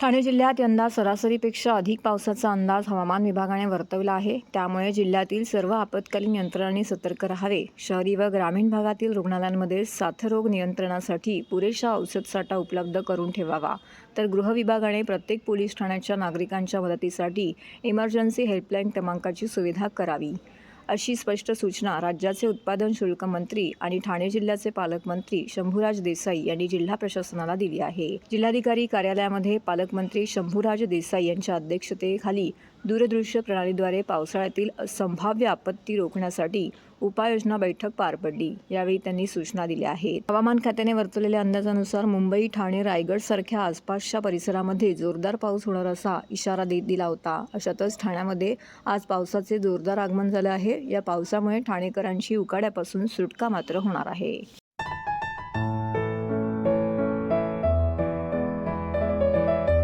ठाणे जिल्ह्यात यंदा सरासरीपेक्षा अधिक पावसाचा अंदाज हवामान विभागाने वर्तवला आहे. त्यामुळे जिल्ह्यातील सर्व आपत्कालीन यंत्रणांनी सतर्क राहावे. शहरी व ग्रामीण भागातील रुग्णालयांमध्ये साथरोग नियंत्रणासाठी पुरेशा औषधसाठा उपलब्ध करून ठेवावा. तर गृह विभागाने प्रत्येक पोलीस ठाण्याच्या नागरिकांच्या मदतीसाठी इमर्जन्सी हेल्पलाईन क्रमांकाची सुविधा करावी. अशी स्पष्ट सूचना राज्याचे उत्पादन शुल्क मंत्री आणि ठाणे जिल्ह्याचे पालकमंत्री शंभूराज देसाई यांनी जिल्हा प्रशासनाला दिली आहे. जिल्हाधिकारी कार्यालयामध्ये पालकमंत्री शंभूराज देसाई यांच्या अध्यक्षतेखाली दूरदृश्य प्रणालीद्वारे पावसाळ्यातील संभाव्य आपत्ती रोखण्यासाठी उपाययोजना बैठक पार पडली. यावेळी त्यांनी सूचना दिल्या आहेत. हवामान खात्याने वर्तवलेल्या अंदाजानुसार मुंबई ठाणे रायगड सारख्या आसपासच्या परिसरामध्ये जोरदार पाऊस होणार असा इशारा देत दिला होता. अशातच ठाण्यामध्ये आज पावसाचे जोरदार आगमन झालं आहे. या पावसामुळे ठाणेकरांची उकाड्यापासून सुटका मात्र होणार आहे.